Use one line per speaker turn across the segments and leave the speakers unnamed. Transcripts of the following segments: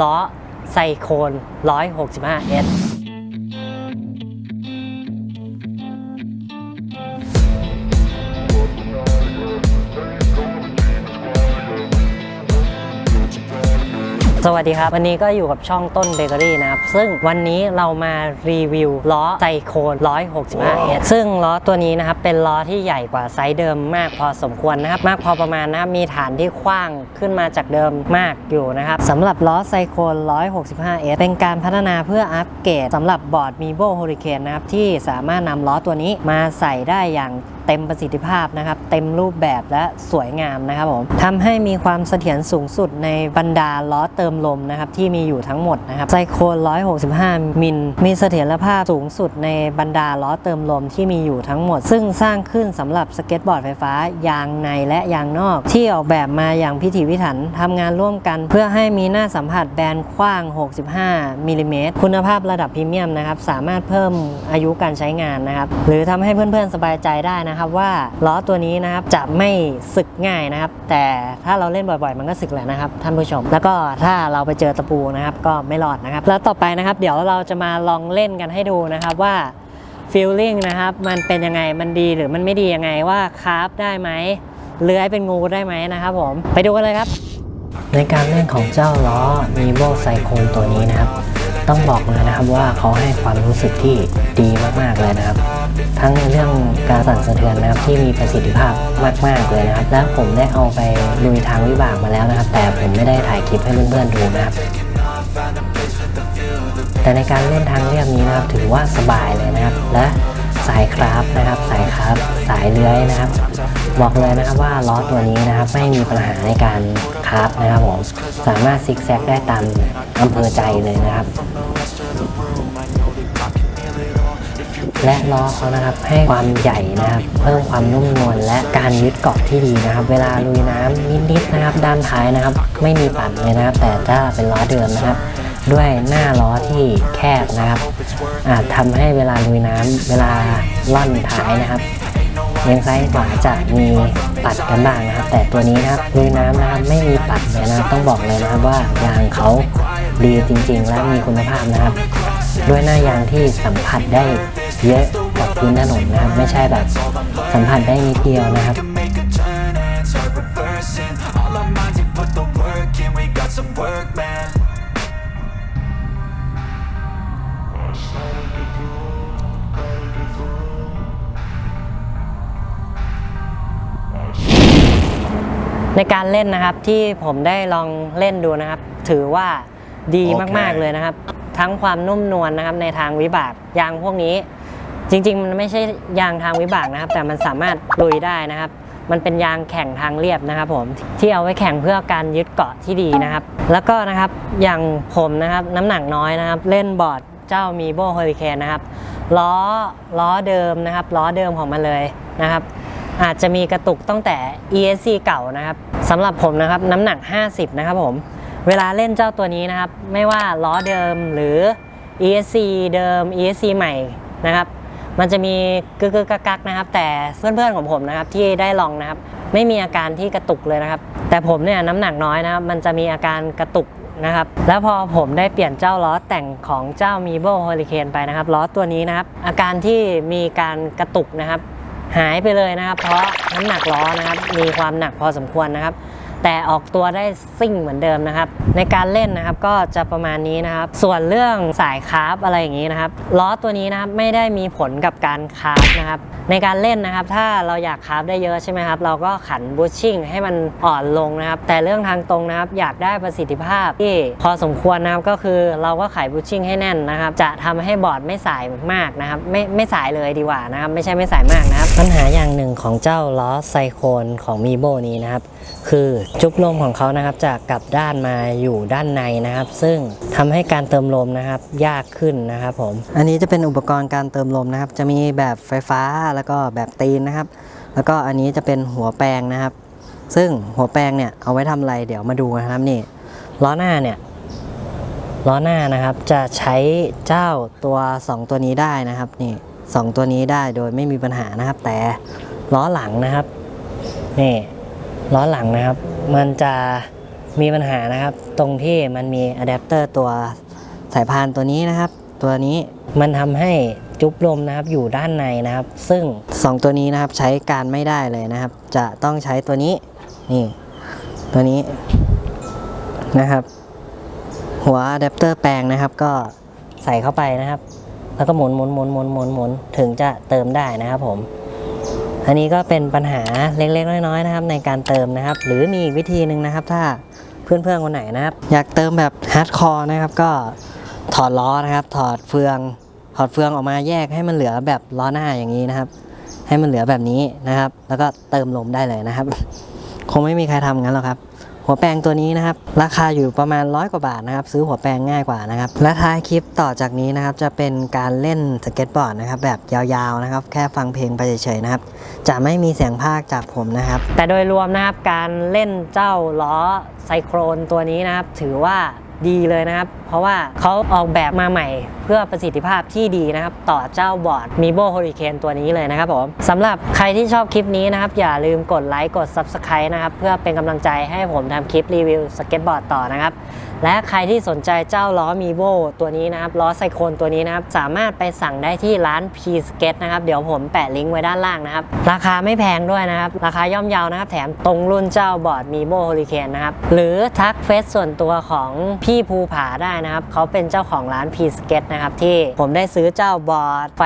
ล้อไซโคน 165S สวัสดีครับ วันนี้ก็อยู่กับช่องต้นเบเกอรี่นะครับ ซึ่งวันนี้เรามารีวิวล้อไซโคน 165S ซึ่งล้อตัวนี้นะครับ เป็นล้อที่ใหญ่กว่าไซส์เดิมมากพอสมควรนะครับ มากพอประมาณนะครับ มีฐานที่กว้างขึ้นมาจากเดิมมากอยู่นะครับสำหรับล้อไซโคน 165S เป็นการพัฒนาเพื่ออัปเกรดสำหรับบอร์ด m i b o Hurricane นะครับที่สามารถนำล้อตัวนี้มาใส่ได้อย่างเต็มประสิทธิภาพนะครับ เต็มรูปแบบและสวยงามนะครับผมทำให้มีความเสถียรสูงสุดในบรรดาล้อเติมลมนะครับที่มีอยู่ทั้งหมดนะครับไซโคน165 มิล มีเสถียรภาพสูงสุดในบรรดาล้อเติมลมที่มีอยู่ทั้งหมด ซึ่งสร้างขึ้นสำหรับสเก็ตบอร์ดไฟฟ้ายางในและยางนอก ที่ออกแบบมาอย่างพิถีพิถันทำงานร่วมกัน เพื่อให้มีหน้าสัมผัสแบนกว้าง 65 มิลลิเมตรคุณภาพระดับพรีเมียมนะครับสามารถเพิ่มอายุการใช้งานนะครับหรือทำให้เพื่อนๆสบายใจได้นะครับว่าล้อตัวนี้นะครับจะไม่สึกง่ายนะครับ แต่ถ้าเราเล่นบ่อยๆ มันก็สึกแหละนะครับ ท่านผู้ชม แล้วก็ถ้าเราไปเจอตะปูนะครับ ก็ไม่รอดนะครับ แล้วต่อไปนะครับ เดี๋ยวเราจะมาลองเล่นกันให้ดูนะครับว่าฟีลลิ่งนะครับมันเป็นยังไงมันดีหรือมันไม่ดียังไงว่าคราฟได้ไหมเลื้อยเป็นงูได้ไหมนะครับผมไปดูกันเลยครับ ในการเล่นของเจ้าล้อ m i v o c y c l o n e ตัวนี้นะครับ ต้องบอกเลยนะครับว่าเขาให้ความรู้สึกที่ดีมากๆเลยนะครับ ทั้งในเรื่องการสั่นสะเทือนนะครับที่มีประสิทธิภาพมาก ๆ เลยนะครับ แล้วผมได้เอาไปลุยทางวิบากมาแล้วนะครับ แต่ผมไม่ได้ถ่ายคลิปให้เพื่อนๆดูนะครับแต่ในการเล่นทางเรียบนี้นะครับถือว่าสบายเลยนะครับ และสายคราฟนะครับ สายคราฟสายเลื้อยนะครับ บอกเลยนะครับว่าล้อตัวนี้นะครับไม่มีปัญหาในการคราฟนะครับผมสามารถซิกแซกได้ตามอำเภอใจเลยนะครับ และล้อเขานะครับให้ความใหญ่นะครับเพิ่มความนุ่มนวลและการยึดเกาะที่ดีนะครับ เวลาลุยน้ำนิดๆนะครับ ด้านท้ายนะครับ ไม่มีปัดเลยนะครับ แต่ถ้าเป็นล้อเดิมนะครับ ด้วยหน้าล้อที่แคบนะครับ อาจทำให้เวลาลุยน้ำเวลาล่อนท้ายนะครับเลี้ยงซ้ายขวาจะมีปัดกันบ้างนะครับ แต่ตัวนี้นะครับลุยน้ำนะครับไม่มีปัดเลยนะครับต้องบอกเลยนะครับว่ายางเขาดีจริงๆ และมีคุณภาพนะครับ ด้วยหน้ายางที่สัมผัสได้ เยอะกับพื้นถนนนะครับ ไม่ใช่แบบสัมผัสได้นิดเดียวนะครับ ในการเล่นนะครับที่ผมได้ลองเล่นดูนะครับ ถือว่าดี
โอเค
มาก ๆ เลยนะครับ ทั้งความนุ่มนวลนะครับในทางวิบากยางพวกนี้ จริงๆ มันไม่ใช่ยางทางวิบากนะครับ แต่มันสามารถลุยได้นะครับ มันเป็นยางแข่งทางเรียบนะครับผมที่เอาไว้แข่งเพื่อการยึดเกาะที่ดีนะครับ แล้วก็นะครับอย่างผมนะครับน้ำหนักน้อยนะครับ เล่นบอร์ดเจ้ามีโบเฮอริเคนนะครับล้อล้อเดิมนะครับล้อเดิมของมันเลยนะครับอาจจะมีกระตุกตั้งแต่ ESC เก่านะครับสำหรับผมนะครับน้ำหนัก 50 นะครับผม เวลาเล่นเจ้าตัวนี้นะครับ ไม่ว่าล้อเดิมหรือ ESC เดิม ESC ใหม่นะครับ มันจะมีกึกกกักกักนะครับ แต่เพื่อนๆของผมนะครับที่ได้ลองนะครับ ไม่มีอาการที่กระตุกเลยนะครับ แต่ผมเนี่ยน้ำหนักน้อยนะครับมันจะมีอาการกระตุกนะครับ แล้วพอผมได้เปลี่ยนเจ้าล้อแต่งของเจ้า m i b o Hurricane ไปนะครับล้อตัวนี้นะครับ อาการที่มีการกระตุกนะครับ หายไปเลยนะครับ เพราะน้ำหนักล้อนะครับ มีความหนักพอสมควรนะครับ แต่ออกตัวได้ซิ่งเหมือนเดิมนะครับ ในการเล่นนะครับก็จะประมาณนี้นะครับ ส่วนเรื่องสายคาร์บอะไรอย่างนี้นะครับล้อตัวนี้นะครับไม่ได้มีผลกับการคาร์บนะครับ ในการเล่นนะครับ ถ้าเราอยากคาร์บได้เยอะใช่ไหมครับ เราก็ขันบูชชิ่งให้มันอ่อนลงนะครับ แต่เรื่องทางตรงนะครับ อยากได้ประสิทธิภาพที่พอสมควรนะครับก็คือเราก็ไขบูชชิ่งให้แน่นนะครับ จะทำให้บอร์ดไม่สายมากนะครับ ไม่ไม่สายเลยดีกว่านะครับ ไม่ใช่ไม่สายมากนะครับ ปัญหาอย่างหนึ่งของเจ้าล้อไซโคนของมีโบนี้นะครับ คือจุบลมของเขานะครับจะกลับด้านมาอยู่ด้านในนะครับ ซึ่งทำให้การเติมลมนะครับยากขึ้นนะครับผม อันนี้จะเป็นอุปกรณ์การเติมลมนะครับ จะมีแบบไฟฟ้าแล้วก็แบบตีนนะครับ แล้วก็อันนี้จะเป็นหัวแปลงนะครับ ซึ่งหัวแปลงเนี่ยเอาไว้ทำอะไรเดี๋ยวมาดูนะครับนี่ล้อหน้าเนี่ยล้อหน้านะครับจะใช้เจ้าตัว 2 ตัวนี้ได้นะครับนี่สองตัวนี้ได้โดยไม่มีปัญหานะครับ แต่ล้อหลังนะครับนี่ล้อหลังนะครับ มันจะมีปัญหานะครับ ตรงที่มันมีอะแดปเตอร์ตัวสายพานตัวนี้นะครับ ตัวนี้มันทำให้จุ๊บลมนะครับอยู่ด้านในนะครับ ซึ่ง 2 ตัวนี้นะครับใช้การไม่ได้เลยนะครับ จะต้องใช้ตัวนี้นี่ตัวนี้นะครับ หัวอะแดปเตอร์แปลงนะครับ ก็ใส่เข้าไปนะครับ แล้วก็หมุนหมุนหมุนหมุนหมุนหมุนถึงจะเติมได้นะครับผม อันนี้ก็เป็นปัญหาเล็กๆ น้อยๆนะครับในการเติมนะครับ หรือมีอีกวิธีหนึ่งนะครับ ถ้าเพื่อนๆคนไหนนะครับ อยากเติมแบบฮาร์ดคอร์นะครับ ก็ถอดล้อนะครับ ถอดเฟืองถอดเฟืองออกมาแยกให้มันเหลือแบบล้อหน้าอย่างนี้นะครับ ให้มันเหลือแบบนี้นะครับ แล้วก็เติมลมได้เลยนะครับ คงไม่มีใครทำงั้นหรอกครับ หัวแปรงตัวนี้นะครับ ราคาอยู่ประมาณร้อยกว่าบาทนะครับ ซื้อหัวแปรงง่ายกว่านะครับ และท้ายคลิปต่อจากนี้นะครับ จะเป็นการเล่นสเก็ตบอร์ดนะครับ แบบยาวๆนะครับ แค่ฟังเพลงไปเฉยๆนะครับ จะไม่มีเสียงภาคจากผมนะครับ แต่โดยรวมนะครับการเล่นเจ้าล้อไซโครนตัวนี้นะครับ ถือว่า ดีเลยนะครับ เพราะว่าเขาออกแบบมาใหม่เพื่อประสิทธิภาพที่ดีนะครับ ต่อเจ้าบอร์ดมีโบโฮลิเคนตัวนี้เลยนะครับผมสำหรับใครที่ชอบคลิปนี้นะครับ อย่าลืมกดไลค์กด Subscribe นะครับ เพื่อเป็นกำลังใจให้ผมทำคลิปรีวิวสเก็ตบอร์ดต่อนะครับ และใครที่สนใจเจ้าล้อ m i b o ตัวนี้นะครับล้อไซโคนตัวนี้นะครับสามารถไปสั่งได้ที่ร้าน P Skate นะครับเดี๋ยวผมแปะลิงก์ไว้ด้านล่างนะครับราคาไม่แพงด้วยนะครับราคาย่อมเยานะครับแถมตรงรุ่นเจ้าบอร์ด m i b o Hurricane นะครับหรือทักเฟซส่วนตัวของพี่ภูผาได้นะครับเขาเป็นเจ้าของร้าน P Skate นะครับที่ผมได้ซื้อเจ้าบอร์ดไฟ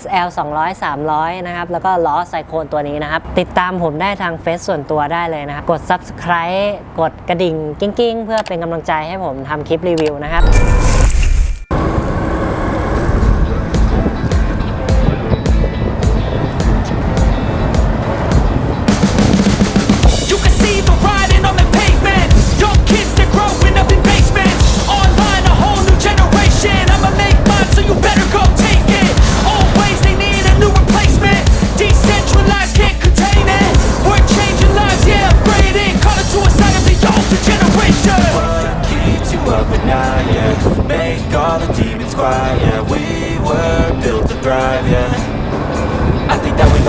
SL 200 300นะครับแล้วก็ล้อไซโคนตัวนี้นะครับติดตามผมได้ทางเฟซส่วนตัวได้เลยนะครับกด Subscribe กดกระดิ่งกิ้งๆ เพื่อเป็นกำลังใจให้ผมทำคลิปรีวิวนะครับ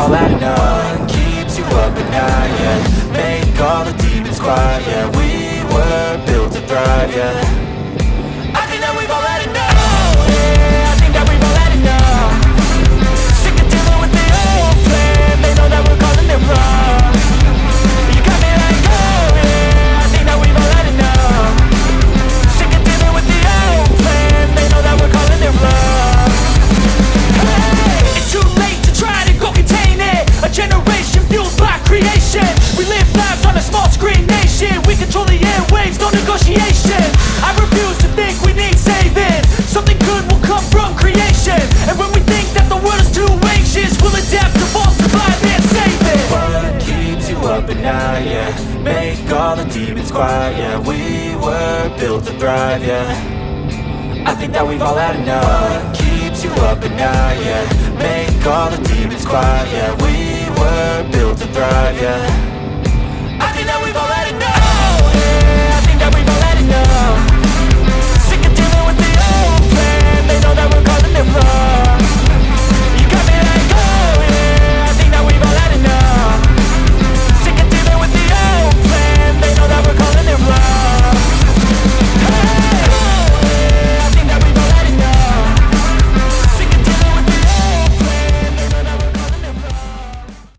all had enough. What keeps you up at night, yeah. Make all the demons quiet, yeah. We were built to thrive, yeah. quiet, yeah. We were built to thrive, yeah. I think that we've all had enough. What keeps you up at night, yeah. Make all the demons quiet, yeah. We were built to thrive, yeah. Sick of dealing with the old plan. They know that we're causing them love